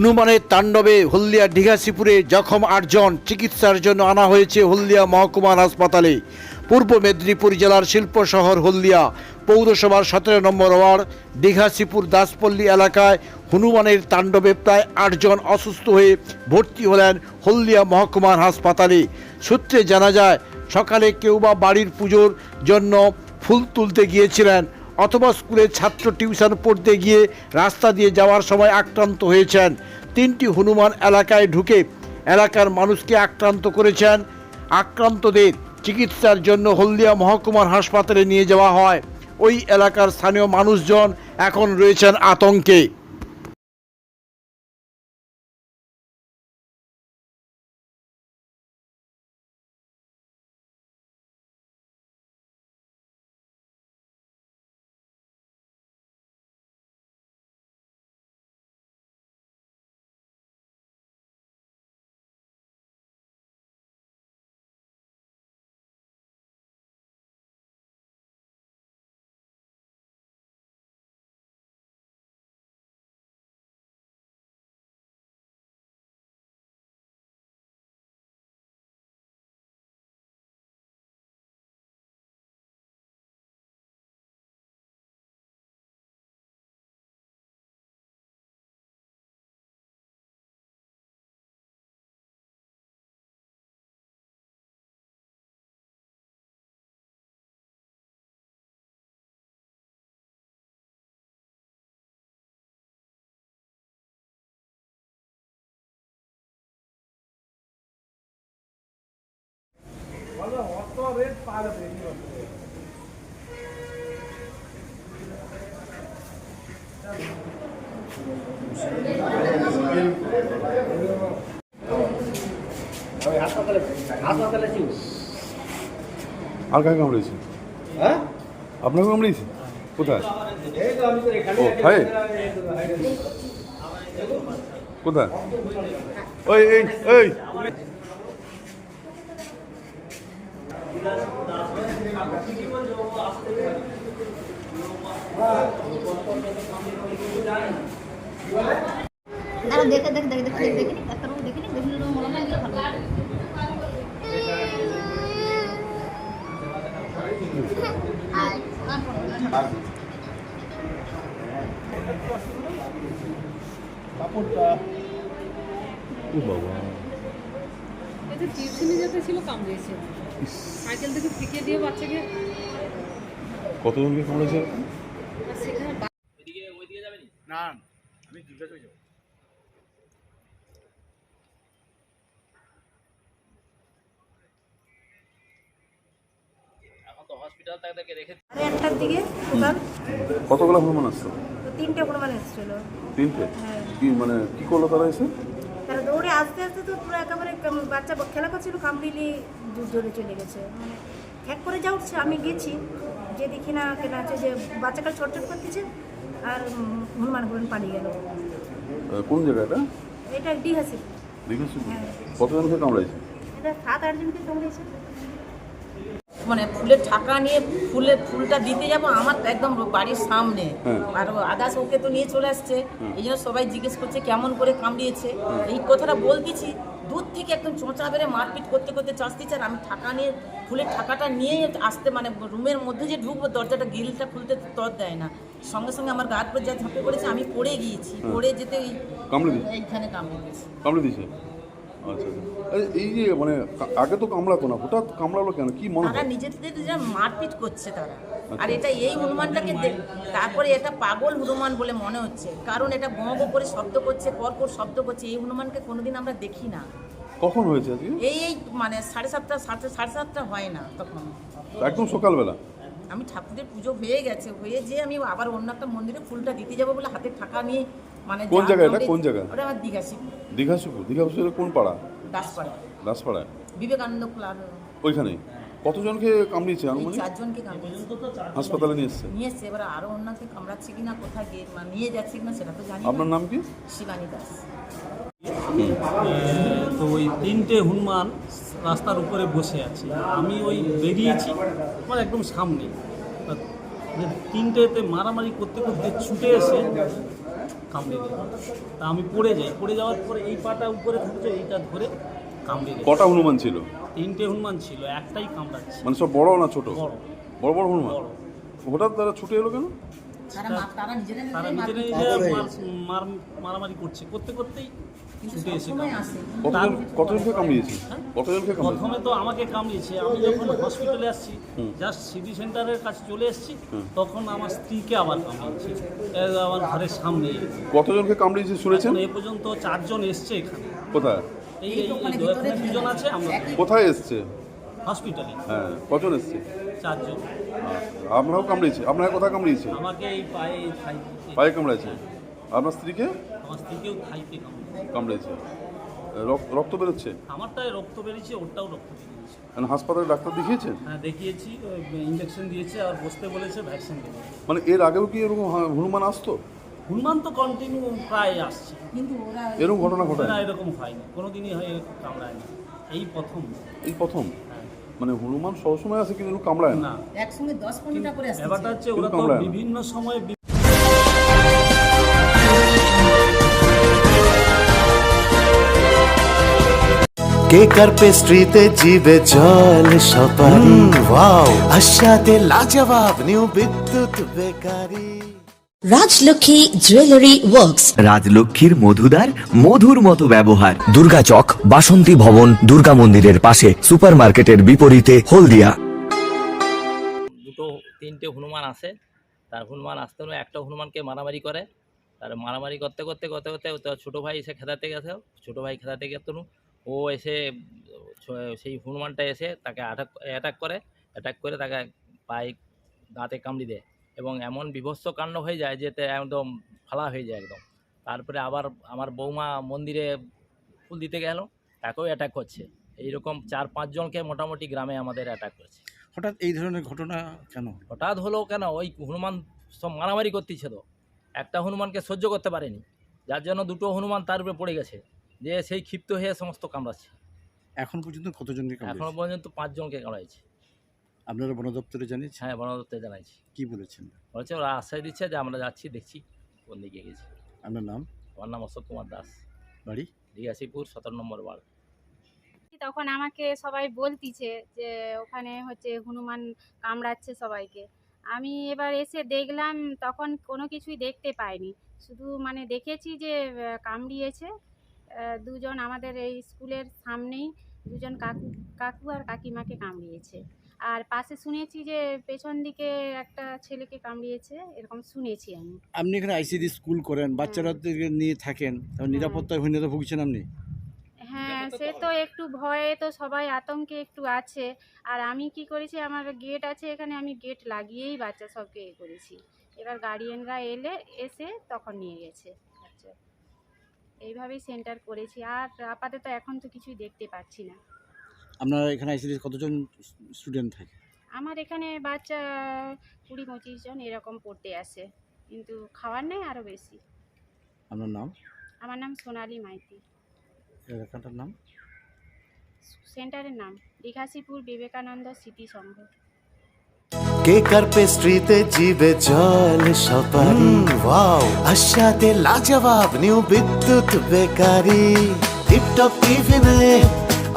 হনুমানের তাণ্ডবে হলদিয়া দীঘাশিপুরে জখম আটজন। চিকিৎসার জন্য আনা হয়েছে হলদিয়া মহকুমার হাসপাতালে। পূর্ব মেদিনীপুর জেলার শিল্প শহর হলদিয়া। পৌরসভার সতেরো নম্বর ওয়ার্ড দীঘাশিপুর দাসপল্লী এলাকায় হনুমানের তাণ্ডবে প্রায় আটজন অসুস্থ হয়ে ভর্তি হলেন হলদিয়া মহকুমার হাসপাতালে। সূত্রে জানা যায়, সকালে কেউ বা বাড়ির পুজোর জন্য ফুল তুলতে গিয়েছিলেন। অথবা স্কুলের ছাত্র টিউশন পড়তে গিয়ে রাস্তা দিয়ে যাওয়ার সময় আক্রান্ত হয়েছেন। তিনটি হনুমান এলাকায় ঢুকে এলাকার মানুষকে আক্রান্ত করেছেন। আক্রান্তদের চিকিৎসার জন্য হলদিয়া মহকুমার হাসপাতালে নিয়ে যাওয়া হয়। ওই এলাকার স্থানীয় মানুষজন এখন রয়েছেন আতঙ্কে। আর কাকে কামড়েছে হ্যাঁ? আপনাকে কামড়েছে কোথায়? ও কোথায়? ওই এই। এই দাঁড়া দেখে দেখে দেখে দেখে দেখে নি একটা রুম দেখে নি দেখে নিলে মনে হয় যে ভালো আর আর পড়ো না। ও বাবা এটা টিউশনে যেতে ছিল কামড়িয়েছে সাইকেল থেকে ফিকে দিয়ে বাচ্চাকে কতজনকে কামড়েছে আর না আমি জিজ্ঞাসা যাব। দিকে টোটাল। কতগুলো হনুমান আসছে? তো তিনটে হনুমান এসেছিল। তিনটে? হ্যাঁ। কি মানে কি করল তারা এসে? তারা দৌড়ে আস্তে আস্তে তো পুরো একেবারে বাচ্চা খেলা করছিল কামড়িলি ধরে চলে গেছে। মানে ঠ্যাক করে যা উঠছে আমি গেছি যে দেখি না কেনা আছে যে বাচ্চাটা ছটছট করতেছে আর হনুমান হনুমান পালিয়ে গেল। কোন জায়গাটা এটা? ডিহাসি ডিহাসি হ্যাঁ। কতজনকে কামড়াইছে? এটা সাত আটজনকে কামড়িয়েছে মানে ফুলের ঠাকা নিয়ে ফুলের ফুলটা দিতে যাব আমার একদম বাড়ির সামনে। হ্যাঁ। আর আদাস ওকে তো নিয়ে চলে আসছে। এই জন্য সবাই জিজ্ঞেস করছে কেমন করে কামড়িয়েছে? এই কথাটা বলতেছি দূর থেকে একদম চোঁচা বেড়ে মারপিট করতে করতে চাষতেছে আর আমি ঠাকা নিয়ে ফুলের ঠাকাটা নিয়ে আসতে মানে রুমের মধ্যে যে ঢুকবো দরজাটা গ্রিলটা খুলতে তর দেয় না। সঙ্গে সঙ্গে আমার গাছ পর যা ঝাঁপে পড়েছে আমি পড়ে গিয়েছি পড়ে যেতে এইখানে কামড়ে গেছে কামড়ে দিয়েছে? আচ্ছা আচ্ছা। আরে, এই যে মানে আগে তো কামড়াতো না হঠাৎ কামড়ালো কেন? কি মনে তারা নিজেদের যা মারপিট করছে তারা। আর আচ্ছা। এটা এই হনুমানটাকে দেখ- তারপরে এটা পাগল হনুমান বলে মনে হচ্ছে। কারণ এটা গঁ করে শব্দ করছে পর পর শব্দ করছে। এই হনুমানকে কোনোদিন আমরা দেখি না। কখন হয়েছে আজকে? এই এই মানে সাড়ে সাতটা সাড়ে সাড়ে সাতটা হয় না তখন। একদম সকালবেলা? আমি ঠাকুরের পুজো হয়ে গেছে। হয়ে যে আমি আবার অন্য একটা মন্দিরে ফুলটা দিতে যাব বলে হাতে টাকা নিয়ে মানে কোন জায়গা এটা? কোন জায়গা? ওটা আমার দীঘাশি দীঘা সুপুর দীঘা সুপুরের কোন পাড়া? দাসপাড়া। দাসপাড়ায়? বিবেকানন্দ ক্লাব। ওইখানে কতজনকে কামড়িয়েছে আনুমানিক? চারজনকে কামড়িয়েছে। হাসপাতালে নিয়ে এসছে? নিয়ে এসছে। এবার আরও অন্যকে কামড়াচ্ছে কিনা কোথায় গিয়ে নিয়ে যাচ্ছে কিনা সেটা তো জানি আপনার নাম কি? শিবানী দাস। তো ওই তিনটে হনুমান রাস্তার উপরে বসে আছে। আমি ওই বেরিয়েছি। আমার একদম সামনে। তিনটেতে মারামারি করতে করতে ছুটে এসে কামড়ে দিই তা আমি পড়ে যাই। পড়ে যাওয়ার পরে এই পাটা উপরে থাকছে এইটা ধরে কামড়ে কটা হনুমান ছিল? তিনটে হনুমান ছিল একটাই কামড়াচ্ছে। মানে সব বড় না ছোট? বড়। বড় বড় হনুমান? হঠাৎ তারা ছুটে এলো কেন? তারা নিজেরাই। মার মার- মারামারি করছে। করতে করতেই ছুটে এসে কতজনকে কামড়িয়েছে? কতজনকে প্রথমে তো আমাকে কামড়িয়েছে। আমি যখন হসপিটালে আসছি জাস্ট সিটি সেন্টারের কাছে চলে এসেছি তখন আমার স্ত্রীকে আবার কামড়িয়েছে। আমার ঘরের সামনে। কতজনকে কামড়িয়েছে শুনেছেন? এ পর্যন্ত চারজন এসছে এখানে। কোথায়? এই দুজন আছে আমরা কোথায় এসছে? হসপিটালে হ্যাঁ কজন এসছে? চারজন। আপনারাও কামড়িয়েছে আপনাকে কোথায় কামড়িয়েছে আমাকে এই পায়ে থাইতে পায়ে কামড়াইছে আপনার স্ত্রীকে? আমার স্ত্রীকেও থাইতে কামড়িয়েছে কামড়িয়েছে রক- রক্ত বেরোচ্ছে? আমারটায় রক্ত বেরিয়েছে ওরটাও রক্ত বেরিয়েছে। মানে হাসপাতালে ডাক্তার দেখিয়েছেন? হ্যাঁ দেখিয়েছি ইঞ্জেকশন দিয়েছে আর বসতে বলেছে ভ্যাকসিন দেবে। মানে এর আগেও কি এরকম হ- হনুমান আসতো? হনুমান তো কন্টিনিউ প্রায় আসছে কিন্তু ওরা এরকম ঘটনা ঘটায় না এরকম হয়নি। কোনোদিনই হয় এরকম কামড়ায় না এই প্রথম। এই প্রথম। মানে হনুমান সবসময় আসে কিন্তু কামড়ায় না। একসঙ্গে দশ পনেরোটা করে আসছে ব্যাপারটা হচ্ছে ওরা তো বিভিন্ন সময় পেস্ট্রিতে জিবে জল সপারি? ওয়াও। আশাতে লাজবাব new Bidyut bakery. Rajlakshmi jewellery works রাজলক্ষ্মীর মধুদার মধুর মতো ব্যবহার। দুর্গা চক বাসন্তী ভবন দুর্গা মন্দিরের পাশে সুপারমার্কেটের বিপরীতে হলদিয়া। দুটো তিনটে হনুমান আসে তার হনুমান আসতে হলো একটা হনুমানকে মারামারি করে। তার মারামারি করতে করতে করতে করতে তার ছোটো ভাই এসে খেদাতে গেছে। ছোটো ভাই খেদাতে গেছে ও এসে সেই হনুমানটা এসে তাকে অ্যাটাক অ্যাটাক করে। অ্যাটাক করে তাকে পায়ে দাঁতে কামড়ি দেয়। এবং এমন বিভৎস কাণ্ড হয়ে যায় যে একদম ফালা হয়ে যায় একদম। তারপরে আবার আমার বৌমা মন্দিরে ফুল দিতে গেল তাকেও অ্যাটাক করছে। এইরকম চার পাঁচজনকে মোটামুটি গ্রামে আমাদের অ্যাটাক করছে। হঠাৎ এই ধরনের ঘটনা কেন হঠাৎ হলো কেন? ওই হনুমান সব মারামারি করতেছে তো। একটা হনুমানকে সহ্য করতে পারেনি। যার জন্য দুটো হনুমান তার উপরে পড়ে গেছে। যে সেই ক্ষিপ্ত হয়ে সমস্ত কামড়াচ্ছে। এখন পর্যন্ত কতজনকে এখনও পর্যন্ত পাঁচজনকে কামড়াইছে। আপনারা বন দপ্তরে জানিয়েছেন? হ্যাঁ বনদত্তে জানাইছি। কি বলেছেন? বলছে ওরা আশ্বাস দিচ্ছে যে আমরা যাচ্ছি দেখছি কোন দিকে গেছি আপনার নাম? আমার নাম অশোক কুমার দাস। বাড়ি? রিয়াসিপুর সতেরো নম্বর ওয়ার্ড। তখন আমাকে সবাই বলতিছে যে ওখানে হচ্ছে হনুমান কামড়াচ্ছে সবাইকে। আমি এবার এসে দেখলাম তখন কোনো কিছুই দেখতে পাইনি। শুধু মানে দেখেছি যে কামড়িয়েছে। দুজন আমাদের এই স্কুলের সামনেই দুজন কাকু কাকু আর কাকিমাকে কামড়িয়েছে। আর পাশে শুনেছি যে পেছন দিকে একটা ছেলেকে কামড়িয়েছে এরকম শুনেছি আমি। আপনি এখানে আইসিডি স্কুল করেন বাচ্চারা নিয়ে থাকেন তারপর নিরাপত্তায় হীনতা ভুগছেন আপনি? হ্যাঁ সে তো একটু ভয়ে তো সবাই আতঙ্কে একটু আছে। আর আমি কি করেছি আমার গেট আছে এখানে আমি গেট লাগিয়েই বাচ্চা সবকে এ করেছি। এবার গার্ডিয়ানরা এলে এসে তখন নিয়ে গেছে বাচ্চা। এইভাবেই সেন্টার করেছি। আর আপাতত এখন তো কিছুই দেখতে পাচ্ছি না। আপনারা এখানে আইসিডি কতজন স্টুডেন্ট থাকে? আমার এখানে বাচ্চা কুড়ি পঁচিশ জন এরকম পড়তে আসে কিন্তু খাওয়ার নেই আরও বেশি। আপনার নাম? আমার নাম সোনালি মাইতি। এলাকাটার নাম? সেন্টারের নাম দীঘাশিপুর বিবেকানন্দ স্মৃতি সংঘ। কেকার পেস্ট্রিতে জিবে জল সপারি ওয়াও! আশাতে লাজবাব নিউ বিদ্যুৎ বেকারি। টিপটপ টিফিনে